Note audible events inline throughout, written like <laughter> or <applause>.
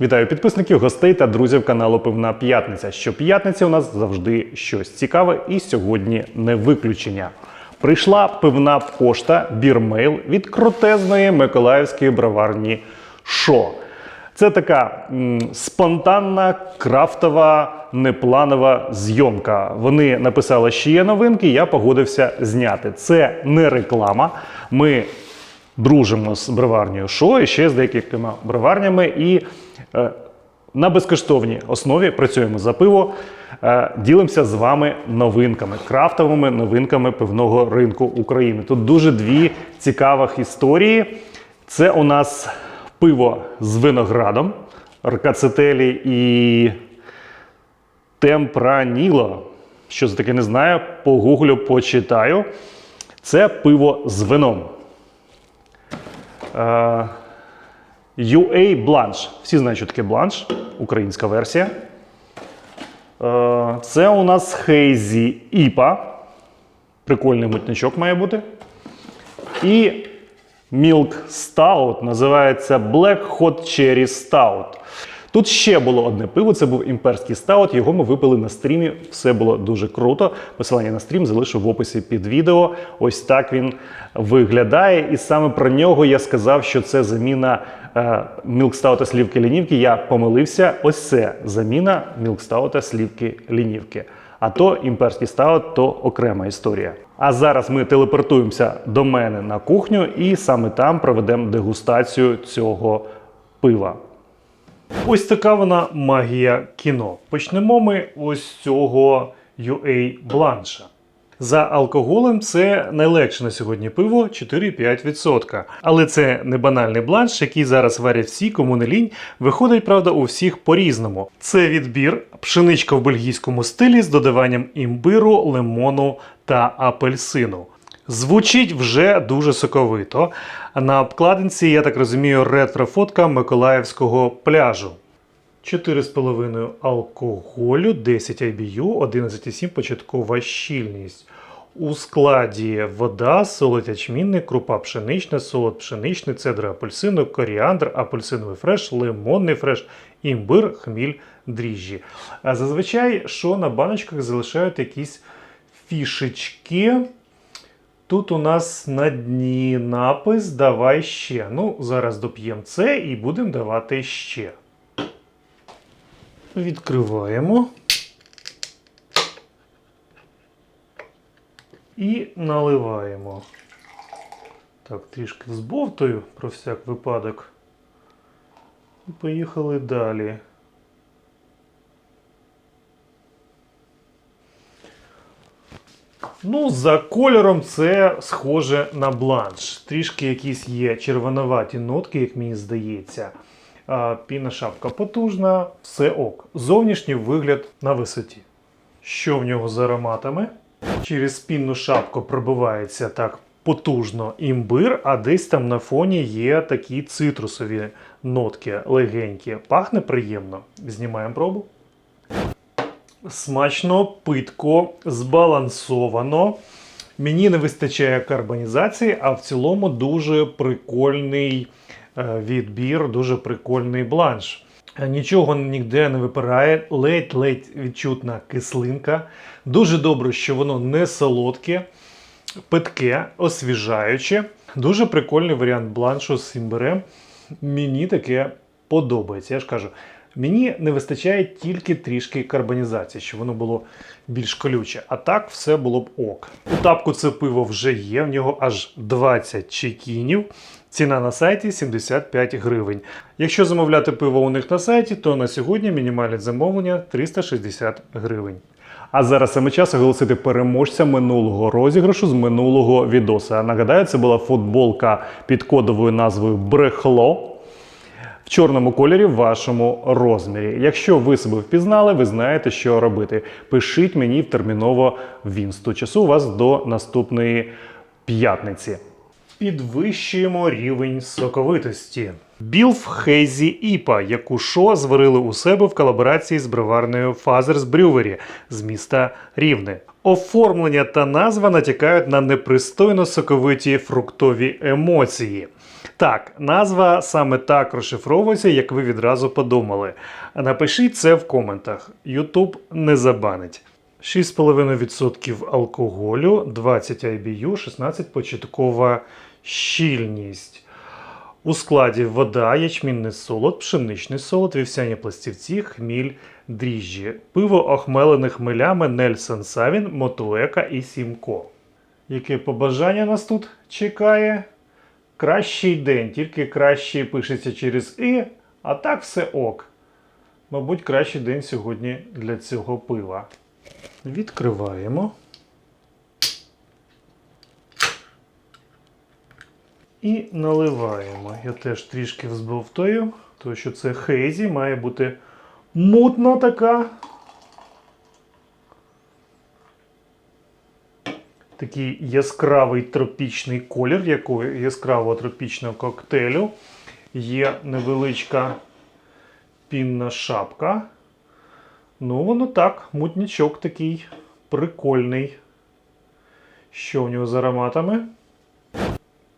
Вітаю підписників, гостей та друзів каналу Пивна П'ятниця. Щоп'ятниця у нас завжди щось цікаве, і сьогодні не виключення. Прийшла пивна пошта бірмейл від крутезної миколаївської броварні Шо. Це така м, спонтанна, крафтова, непланова зйомка. Вони написали, що є новинки, я погодився зняти. Це не реклама. Ми дружимо з броварнею Шо і ще з деякими броварнями. І е, на безкоштовній основі працюємо за пиво. е, Ділимося з вами новинками, крафтовими новинками пивного ринку України. Тут дуже дві цікавих історії. Це у нас пиво з виноградом, ркацетелі і темпраніло. Що це таке не знаю, погуглю, почитаю. Це пиво з вином. Е, UA Blanche. Всі знають, що таке Blanche, українська версія. Е, Це у нас Hazy IPA. Прикольний мутничок має бути. І Milk Stout називається Black Hot Cherry Stout. Тут ще було одне пиво, це був імперський стаут. Його ми випили на стрімі. Все було дуже круто. Посилання на стрім залишу в описі під відео. Ось так він виглядає. І саме про нього я сказав, що це заміна е, мілкстаута слівки лінівки. Я помилився. Ось це заміна мілкстаута слівки лінівки. А то імперський стаут то окрема історія. А зараз ми телепортуємося до мене на кухню і саме там проведемо дегустацію цього пива. Ось така вона магія кіно. Почнемо ми ось з цього UA бланша. За алкоголем це найлегше на сьогодні пиво 4-5%. Але це не банальний бланш, який зараз варять всі, кому не лінь. Виходить, правда, у всіх по-різному. Це відбір, пшеничка в бельгійському стилі з додаванням імбиру, лимону та апельсину. Звучить вже дуже соковито. На обкладинці, я так розумію, ретро-фотка Миколаївського пляжу. 4,5 алкоголю, 10 IBU, 11,7 початкова щільність. У складі вода, солод ячмінний, крупа пшенична, солод пшеничний, цедра апельсину, коріандр, апельсиновий фреш, лимонний фреш, імбир, хміль, дріжджі. Зазвичай, що на баночках залишають якісь фішечки. Тут у нас на дні напис Давай ще. Ну, зараз доп'ємо це і будемо давати ще. Відкриваємо. І наливаємо. Так, трішки взбовтаю про всяк випадок. І поїхали далі. Ну, за кольором це схоже на бланш. Трішки якісь є червонуваті нотки, як мені здається. Піна шапка потужна, все ок. Зовнішній вигляд на висоті. Що в нього з ароматами? Через пінну шапку пробивається так потужно імбир, а десь там на фоні є такі цитрусові нотки легенькі. Пахне приємно. Знімаємо пробу. Смачно, питко, збалансовано. Мені не вистачає карбонізації, а в цілому дуже прикольний е, відбір, дуже прикольний бланш. Е, Нічого ніде не випирає, ледь-ледь відчутна кислинка. Дуже добре, що воно не солодке, питке, освіжаюче. Дуже прикольний варіант бланшу з імбирем. Мені таке подобається. Я ж кажу, мені не вистачає тільки трішки карбонізації, щоб воно було більш колюче. А так все було б ок. У тапку це пиво вже є, в нього аж 20 чекінів. Ціна на сайті 75 гривень. Якщо замовляти пиво у них на сайті, то на сьогодні мінімальне замовлення 360 гривень. А зараз саме час оголосити переможця минулого розіграшу з минулого відоса. Нагадаю, це була футболка під кодовою назвою Брехло в чорному кольорі в вашому розмірі. Якщо ви себе впізнали, ви знаєте, що робити. Пишіть мені терміново в інсту. Часу у вас до наступної п'ятниці. Підвищуємо рівень соковитості. Білф Хейзі Іпа, яку шо зварили у себе в колаборації з броварною Фазерс Брювері з міста Рівне. Оформлення та назва натякають на непристойно соковиті фруктові емоції. Так, назва саме так розшифровується, як ви відразу подумали. Напишіть це в коментах. YouTube не забанить. 6,5% алкоголю, 20 IBU, 16 початкова щільність. У складі вода, ячмінний солод, пшеничний солод, вівсяні пластівці, хміль, дріжджі. Пиво охмелене хмелями Нельсон Савін, Мотуека і Сімко. Яке побажання нас тут чекає? Кращий день, тільки краще пишеться через І, а так все ок. Мабуть, кращий день сьогодні для цього пива. Відкриваємо. І наливаємо. Я теж трішки взбовтаю, тому що це хейзі, має бути мутна така. Такий яскравий тропічний колір, якого яскравого тропічного коктейлю. Є невеличка пінна шапка. Ну, воно так, мутнячок такий прикольний. Що в нього з ароматами?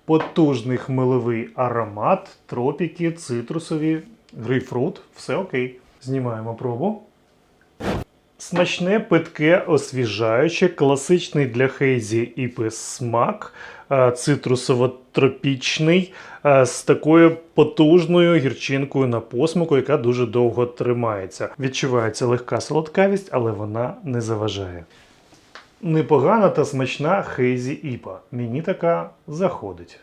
Потужний хмелевий аромат, тропіки, цитрусові, грейпфрут. Все окей. Знімаємо пробу. Смачне, питке, освіжаюче, класичний для хейзі іпи смак, е, цитрусово-тропічний, е, з такою потужною гірчинкою на посмаку, яка дуже довго тримається. Відчувається легка солодкавість, але вона не заважає. Непогана та смачна хейзі іпа. Мені така заходить.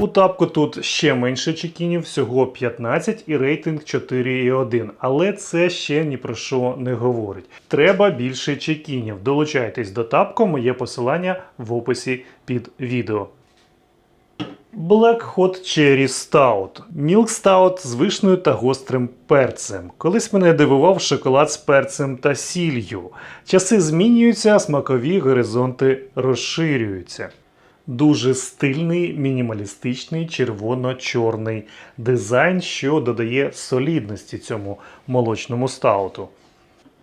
У тапку тут ще менше чекінів, всього 15 і рейтинг 4,1. Але це ще ні про що не говорить. Треба більше чекінів. Долучайтесь до тапку, моє посилання в описі під відео. Black Hot Cherry Stout. Milk Stout з вишнею та гострим перцем. Колись мене дивував шоколад з перцем та сіллю. Часи змінюються, смакові горизонти розширюються. Дуже стильний, мінімалістичний червоно-чорний дизайн, що додає солідності цьому молочному стауту.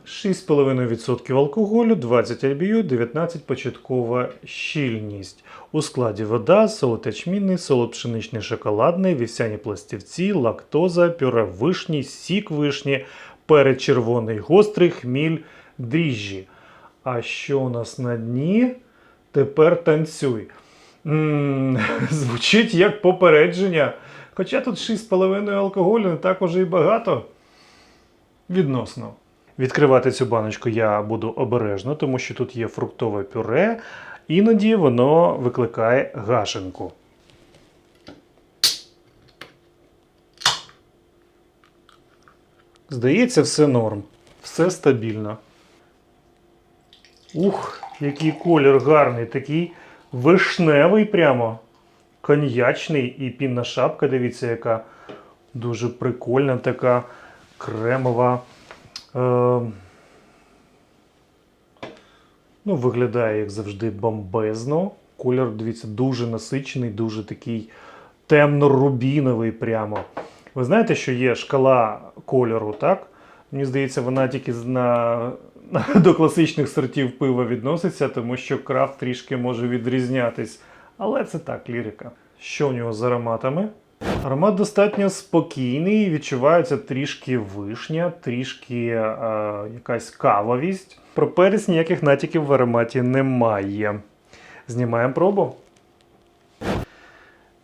6,5% алкоголю, 20 IBU, 19 початкова щільність. У складі вода, солод ячмінний, солод пшеничний шоколадний, вівсяні пластівці, лактоза, пюре вишні, сік вишні, перець червоний гострий, хміль, дріжджі. А що у нас на дні? Тепер танцюй. <laughs> звучить як попередження. Хоча тут 6,5 алкоголю не так уже і багато. Відносно. Відкривати цю баночку я буду обережно, тому що тут є фруктове пюре, іноді воно викликає гашенку. Здається, все норм, все стабільно. Ух, який колір гарний, такий вишневий прямо. Коньячний і пінна шапка, дивіться, яка дуже прикольна, така кремова. Е, ну, виглядає, як завжди, бомбезно. Колір, дивіться, дуже насичений, дуже такий темно-рубіновий прямо. Ви знаєте, що є шкала кольору, так? Мені здається, вона тільки на, <laughs> до класичних сортів пива відноситься, тому що крафт трішки може відрізнятись. Але це так, лірика. Що у нього з ароматами? Аромат достатньо спокійний, відчувається трішки вишня, трішки е, якась кавовість. Про перець ніяких натяків в ароматі немає. Знімаємо пробу.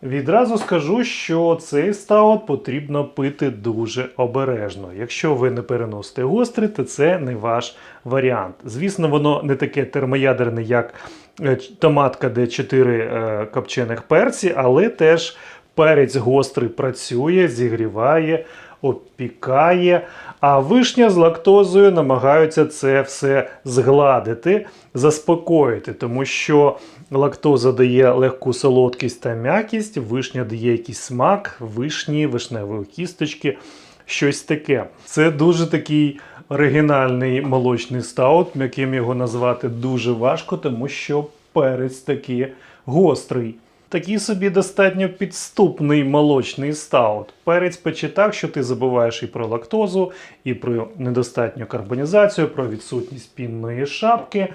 Відразу скажу, що цей стаут потрібно пити дуже обережно. Якщо ви не переносите гострий, то це не ваш варіант. Звісно, воно не таке термоядерне, як е, томатка, де 4 е, копчених перці, але теж перець гострий працює, зігріває, опікає. А вишня з лактозою намагаються це все згладити, заспокоїти, тому що лактоза дає легку солодкість та м'якість, вишня дає якийсь смак, вишні, вишневої кісточки, щось таке. Це дуже такий оригінальний молочний стаут, яким його назвати дуже важко, тому що перець такий гострий. Такий собі достатньо підступний молочний стаут. Перець пече так, що ти забуваєш і про лактозу, і про недостатню карбонізацію, про відсутність пінної шапки.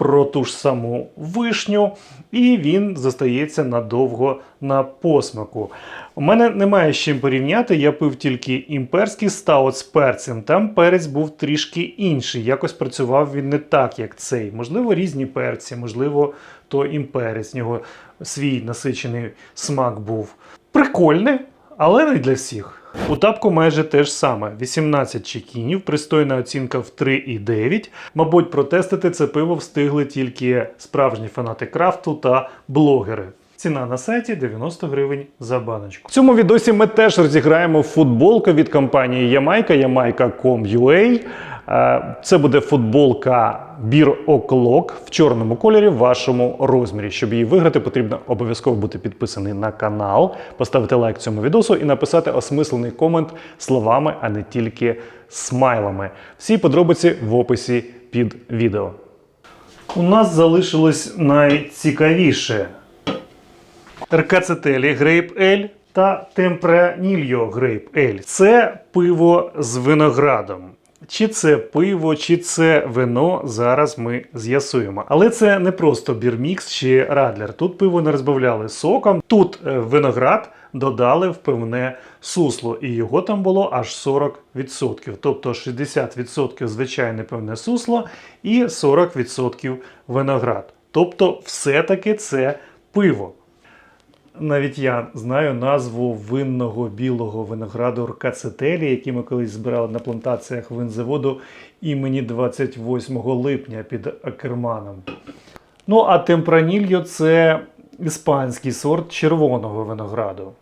про ту ж саму вишню, і він зостається надовго на посмаку. У мене немає з чим порівняти. Я пив тільки імперський стаут з перцем. Там перець був трішки інший. Якось працював він не так, як цей. Можливо, різні перці, можливо, то імперець. Нього свій насичений смак був. Прикольне, але не для всіх. У тапку майже те ж саме: 18 чекінів, пристойна оцінка в 3,9. Мабуть, протестити це пиво встигли тільки справжні фанати крафту та блогери. Ціна на сайті 90 гривень за баночку. В цьому відосі ми теж розіграємо футболку від компанії Ямайка, Jamaica.com.ua. Е, Це буде футболка Beer O'Clock в чорному кольорі в вашому розмірі. Щоб її виграти, потрібно обов'язково бути підписаний на канал, поставити лайк цьому відосу і написати осмислений комент словами, а не тільки смайлами. Всі подробиці в описі під відео. У нас залишилось найцікавіше. Теркацетелі Грейп Ель та Темпранільо Грейп Ель. Це пиво з виноградом. Чи це пиво, чи це вино, зараз ми з'ясуємо. Але це не просто бірмікс чи радлер. Тут пиво не розбавляли соком. Тут е, виноград додали в пивне сусло, і його там було аж 40%. Тобто 60% звичайне пивне сусло і 40% виноград. Тобто, все-таки це пиво. Навіть я знаю назву винного білого винограду Ркацетелі, який ми колись збирали на плантаціях винзаводу імені 28 липня під Акерманом. Ну, а темпранільо це іспанський сорт червоного винограду.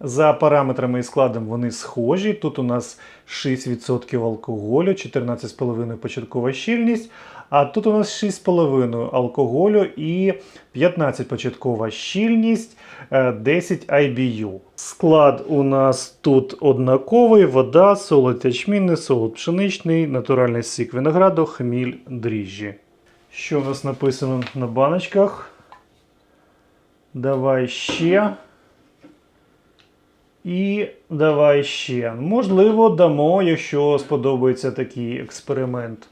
За параметрами і складом вони схожі. Тут у нас 6% алкоголю, 14,5 початкова щільність. А тут у нас 6,5 алкоголю і 15 початкова щільність, е, 10 IBU. Склад у нас тут однаковий: вода, солод ячмінний, солод пшеничний, натуральний сік винограду, хміль, дріжджі. Що у нас написано на баночках? Давай ще. І давай ще. Можливо, дамо, якщо сподобається такий експеримент.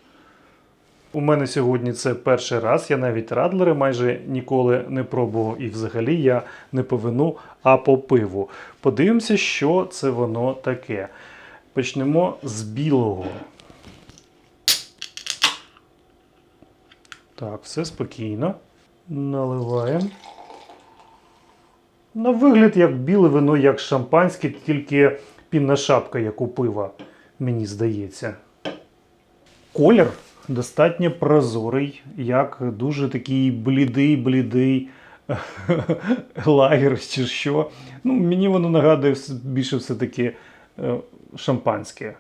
У мене сьогодні це перший раз. Я навіть радлери майже ніколи не пробував. І взагалі я не по вину, а по пиву. Подивимося, що це воно таке. Почнемо з білого. Так, все спокійно. Наливаємо. На вигляд як біле вино, як шампанське, тільки пінна шапка, як у пива, мені здається. Колір достатньо прозорий, як дуже такий блідий-блідий <laughs> лагер чи що. Ну, мені воно нагадує більше все-таки е, шампанське.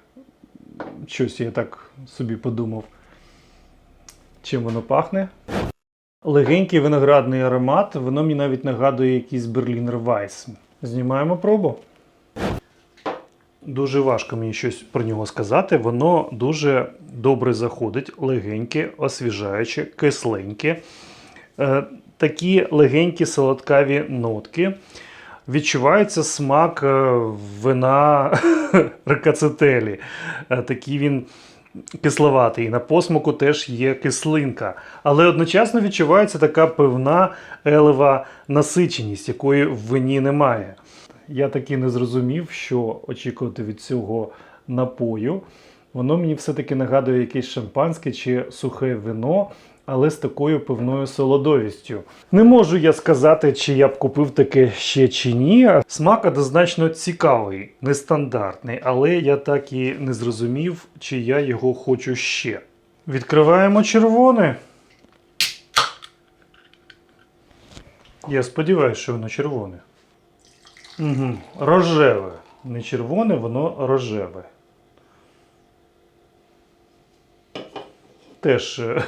Щось я так собі подумав. Чим воно пахне? Легенький виноградний аромат, воно мені навіть нагадує якийсь Берлінер Вайс. Знімаємо пробу. Дуже важко мені щось про нього сказати. Воно дуже добре заходить, легеньке, освіжаюче, кисленьке. Е, такі легенькі солодкаві нотки. Відчувається смак е, вина <laughs> рекацетелі. Е, такий він кисловатий. На посмаку теж є кислинка. Але одночасно відчувається така певна елева насиченість, якої в вині немає. Я таки не зрозумів, що очікувати від цього напою. Воно мені все-таки нагадує якесь шампанське чи сухе вино, але з такою певною солодовістю. Не можу я сказати, чи я б купив таке ще чи ні. Смак однозначно цікавий, нестандартний, але я так і не зрозумів, чи я його хочу ще. Відкриваємо червоне. Я сподіваюся, що воно червоне. Угу. Рожеве. Не червоне, воно рожеве. Теж е,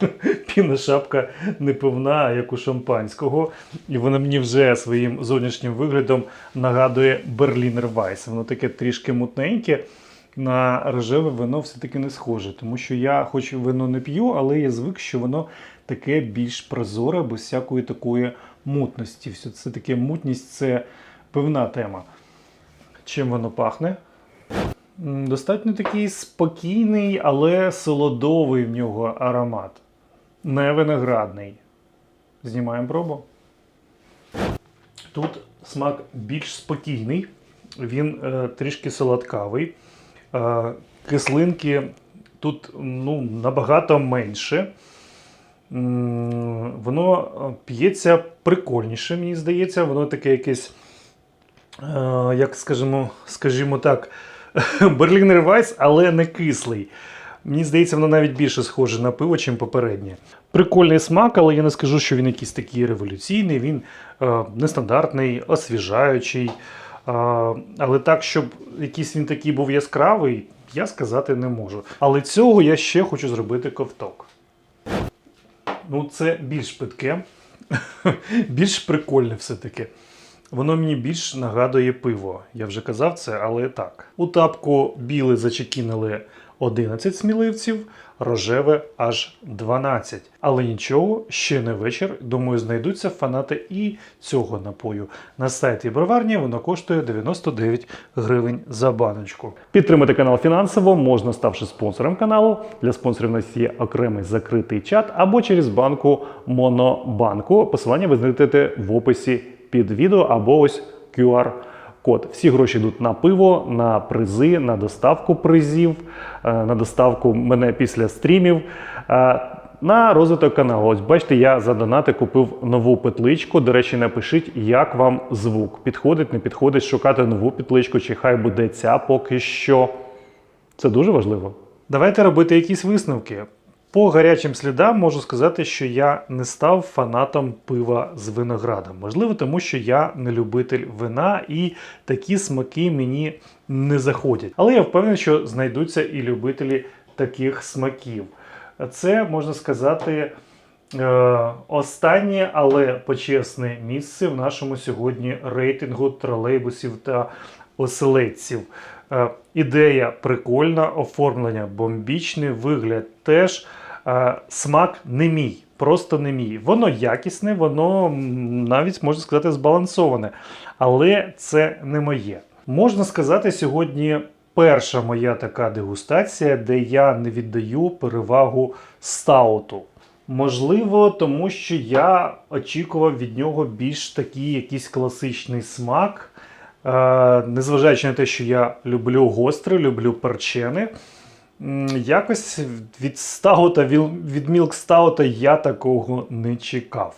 <laughs> пінна шапка неповна, як у шампанського. І вона мені вже своїм зовнішнім виглядом нагадує Берлінер Вайс. Воно таке трішки мутненьке. На рожеве вино все-таки не схоже, тому що я, хоч вино не п'ю, але я звик, що воно таке більш прозоре, без всякої такої мутності. Все це таке мутність це певна тема. Чим воно пахне? Достатньо такий спокійний, але солодовий в нього аромат. не виноградний. Знімаємо пробу. Тут смак більш спокійний, він е, трішки солодкавий. Е, кислинки тут ну, набагато менше. Воно е, п'ється прикольніше, мені здається. Воно таке якесь, як скажімо, скажімо так, <laughs> Берлінер Вайс, але не кислий. Мені здається, воно навіть більше схоже на пиво, чим попереднє. Прикольний смак, але я не скажу, що він якийсь такий революційний, він е, нестандартний, освіжаючий. Е, але так, щоб якийсь він такий був яскравий, я сказати не можу. Але цього я ще хочу зробити ковток. Ну, це більш питке, <laughs> більш прикольне все-таки. Воно мені більш нагадує пиво. Я вже казав це, але так. У тапку біле зачекінили 11 сміливців, рожеве аж 12. Але нічого, ще не вечір. Думаю, знайдуться фанати і цього напою. На сайті броварні воно коштує 99 гривень за баночку. Підтримати канал фінансово можна ставши спонсором каналу. Для спонсорів нас є окремий закритий чат або через банку Монобанку. Посилання ви знайдете в описі під відео або ось QR код. Всі гроші йдуть на пиво, на призи, на доставку призів, е, на доставку мене після стрімів. е, На розвиток каналу. Ось бачите, я за донати купив нову петличку. До речі, напишіть, як вам звук. Підходить, не підходить, шукати нову петличку, чи хай буде ця поки що. Це дуже важливо. Давайте робити якісь висновки. По гарячим слідам можу сказати, що я не став фанатом пива з виноградом. Можливо, тому що я не любитель вина і такі смаки мені не заходять. Але я впевнений, що знайдуться і любителі таких смаків. Це можна сказати. е, Останнє, але почесне місце в нашому сьогодні рейтингу тролейбусів та оселедців. Е, Ідея прикольна, оформлення бомбічне, вигляд теж. Е, Смак не мій, просто не мій. Воно якісне, воно навіть можна сказати збалансоване. Але це не моє. Можна сказати, сьогодні перша моя така дегустація, де я не віддаю перевагу стауту. Можливо, тому що я очікував від нього більш такий якийсь класичний смак. Е, незважаючи на те, що я люблю гостре, люблю перчене. Якось від стаута, від мілк стаута я такого не чекав.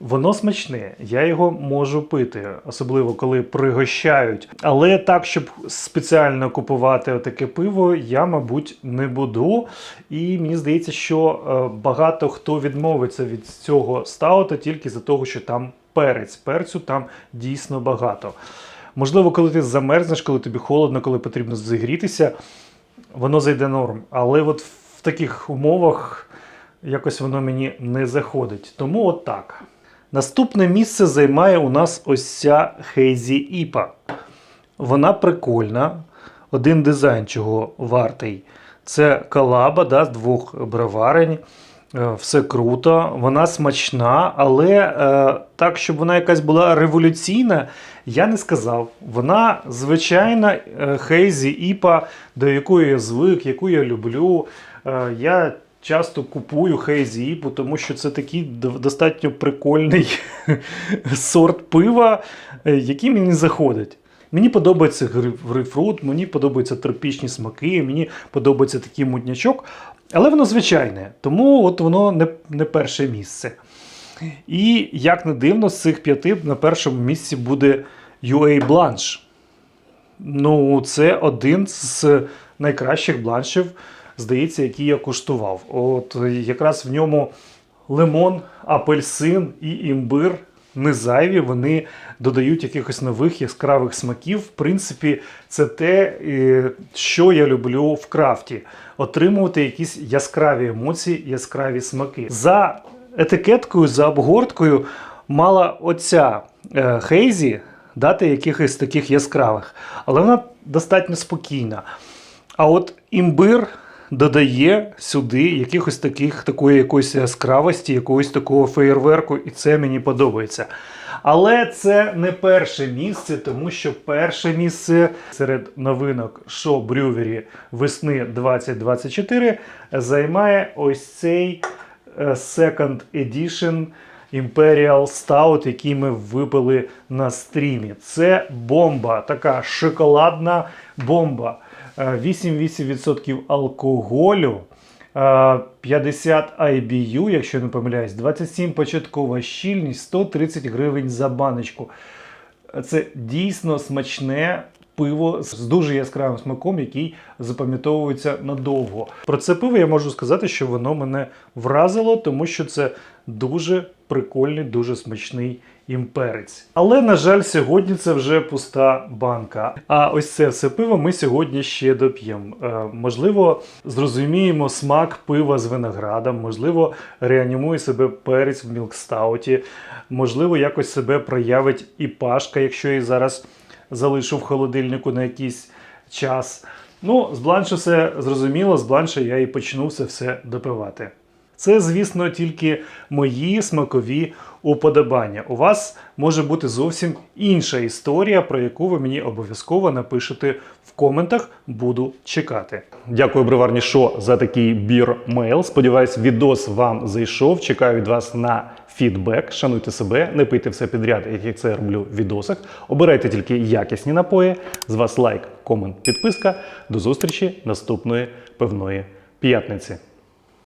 Воно смачне, я його можу пити, особливо коли пригощають. Але так, щоб спеціально купувати таке пиво, я, мабуть, не буду. І мені здається, що е, багато хто відмовиться від цього стаута тільки за того, що там перець. Перцю там дійсно багато. Можливо, коли ти замерзнеш, коли тобі холодно, коли потрібно зігрітися, воно зайде норм. Але от в таких умовах якось воно мені не заходить. Тому от так. Наступне місце займає у нас ось ця Хейзі Іпа. Вона прикольна. Один дизайн чого вартий. Це колаба да, з двох броварень. Е, Все круто, вона смачна, але е, так, щоб вона якась була революційна, я не сказав. Вона звичайна е, Хейзі Іпа, до якої я звик, яку я люблю. Е, я часто купую Хейзі Іпу, тому що це такий достатньо прикольний <laughs> сорт пива, е, який мені заходить. Мені подобається грейпфрут, мені подобаються тропічні смаки, мені подобається такий мутнячок, але воно звичайне, тому от воно не, не перше місце. І як не дивно, з цих п'яти на першому місці буде UA Blanche. Ну, це один з найкращих бланшів, здається, який я куштував. От якраз в ньому лимон, апельсин і імбир не зайві, вони додають якихось нових яскравих смаків. В принципі, це те, е, що я люблю в крафті. Отримувати якісь яскраві емоції, яскраві смаки. За етикеткою, за обгорткою мала оця е, Хейзі дати якихось таких яскравих, але вона достатньо спокійна. А от імбир додає сюди якихось таких такої якоїсь яскравості, якогось такого феєрверку, і це мені подобається. Але це не перше місце, тому що перше місце серед новинок шоу Брювері весни 2024 займає ось цей е, Second Edition Imperial Stout, який ми випили на стрімі. Це бомба, така шоколадна бомба. Е, 8,8% алкоголю. Е, 50 IBU, якщо не помиляюсь, 27 початкова щільність, 130 гривень за баночку. Це дійсно смачне пиво з дуже яскравим смаком, який запам'ятовується надовго. Про це пиво я можу сказати, що воно мене вразило, тому що це дуже прикольний, дуже смачний імперець. Але, на жаль, сьогодні це вже пуста банка. А ось це все пиво ми сьогодні ще доп'ємо. Е, можливо, зрозуміємо смак пива з виноградом, можливо, реанімує себе перець в мілкстауті, можливо, якось себе проявить і пашка, якщо її зараз залишу в холодильнику на якийсь час. Ну, з бланшу все зрозуміло, з бланша я і почну це все допивати. Це, звісно, тільки мої смакові уподобання. У вас може бути зовсім інша історія, про яку ви мені обов'язково напишете в коментах. Буду чекати. Дякую, Бриварні Шо, за такий бір мейл. Сподіваюсь, відос вам зайшов. Чекаю від вас на фідбек. Шануйте себе, не пийте все підряд, як це роблю в відосах. Обирайте тільки якісні напої. З вас лайк, комент, підписка. До зустрічі наступної певної п'ятниці.